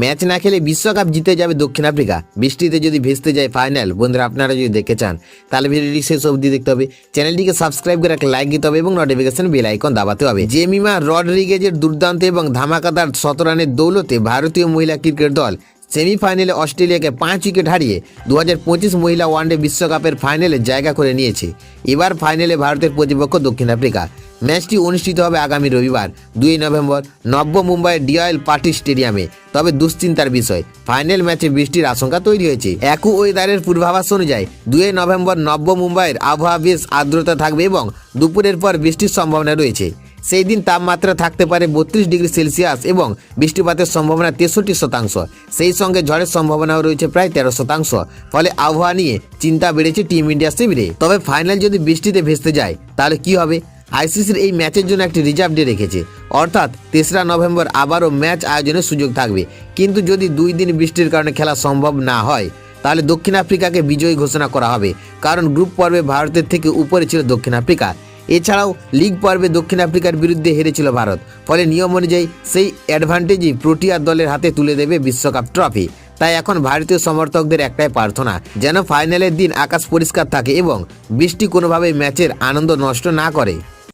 Match না খেলে বিশ্বকাপ জিতে যাবে দক্ষিণ আফ্রিকা। বৃষ্টিতে যদি ভেস্তে যায় ফাইনাল বন্ধুরা, আপনারা যদি দেখতে চান, তাহলে ভিডিওটি শেষ অবধি দেখতে হবে। চ্যানেলটিকে সাবস্ক্রাইব করে একটা লাইক দিতে হবে এবং নোটিফিকেশন বেল আইকন দাবাতে হবে। জেমিমা রডরিগেজের দুর্দান্ত এবং ধামাকাদার শত রানের দৌলতে ভারতীয় মহিলা ক্রিকেট দল সেমিফাইনালে অস্ট্রেলিয়াকে পাঁচ উইকেট হারিয়ে দু হাজার পঁচিশ মহিলা ওয়ানডে বিশ্বকাপের ফাইনালে জায়গা করে নিয়েছে। এবার ফাইনালে ভারতের প্রতিপক্ষ দক্ষিণ আফ্রিকা। ম্যাচটি অনুষ্ঠিত হবে আগামী রবিবার, দুই নভেম্বর, নব্য মুম্বাইয়ের ডিআইএল পার্টি স্টেডিয়ামে। তবে দুশ্চিন্তার বিষয়, ফাইনাল ম্যাচে বৃষ্টির আশঙ্কা তৈরি হয়েছে। একু ওয়েদারের পূর্বাভাস অনুযায়ী, দুই নভেম্বর, নব্য মুম্বাইয়ের আবহাওয়া বেশ আর্দ্রতা থাকবে এবং দুপুরের পর বৃষ্টির সম্ভাবনা রয়েছে। সেই দিন তাপমাত্রা থাকতে পারে বত্রিশ ডিগ্রি সেলসিয়াস এবং বৃষ্টিপাতের সম্ভাবনা তেষট্টি শতাংশ। সেই সঙ্গে ঝড়ের সম্ভাবনাও রয়েছে প্রায় তেরো শতাংশ। ফলে আবহাওয়া নিয়ে চিন্তা বেড়েছে টিম ইন্ডিয়া শিবিরে। তবে ফাইনাল যদি বৃষ্টিতে ভেসতে যায়, তাহলে কি হবে? আইসিসির এই ম্যাচের জন্য একটি রিজার্ভ ডে রেখেছে। অর্থাৎ তেসরা নভেম্বর আবারও ম্যাচ আয়োজনের সুযোগ থাকবে। কিন্তু যদি দুই দিন বৃষ্টির কারণে খেলা সম্ভব না হয়, তাহলে দক্ষিণ আফ্রিকাকে বিজয়ী ঘোষণা করা হবে। কারণ গ্রুপ পর্বে ভারতের থেকে উপরে ছিল দক্ষিণ আফ্রিকা। এছাড়াও লিগ পর্বে দক্ষিণ আফ্রিকার বিরুদ্ধে হেরেছিল ভারত। ফলে নিয়ম অনুযায়ী সেই অ্যাডভান্টেজই প্রোটিয়া দলের হাতে তুলে দেবে বিশ্বকাপ ট্রফি। তাই এখন ভারতীয় সমর্থকদের একটাই প্রার্থনা, যেন ফাইনালের দিন আকাশ পরিষ্কার থাকে এবং বৃষ্টি কোনোভাবেই ম্যাচের আনন্দ নষ্ট না করে।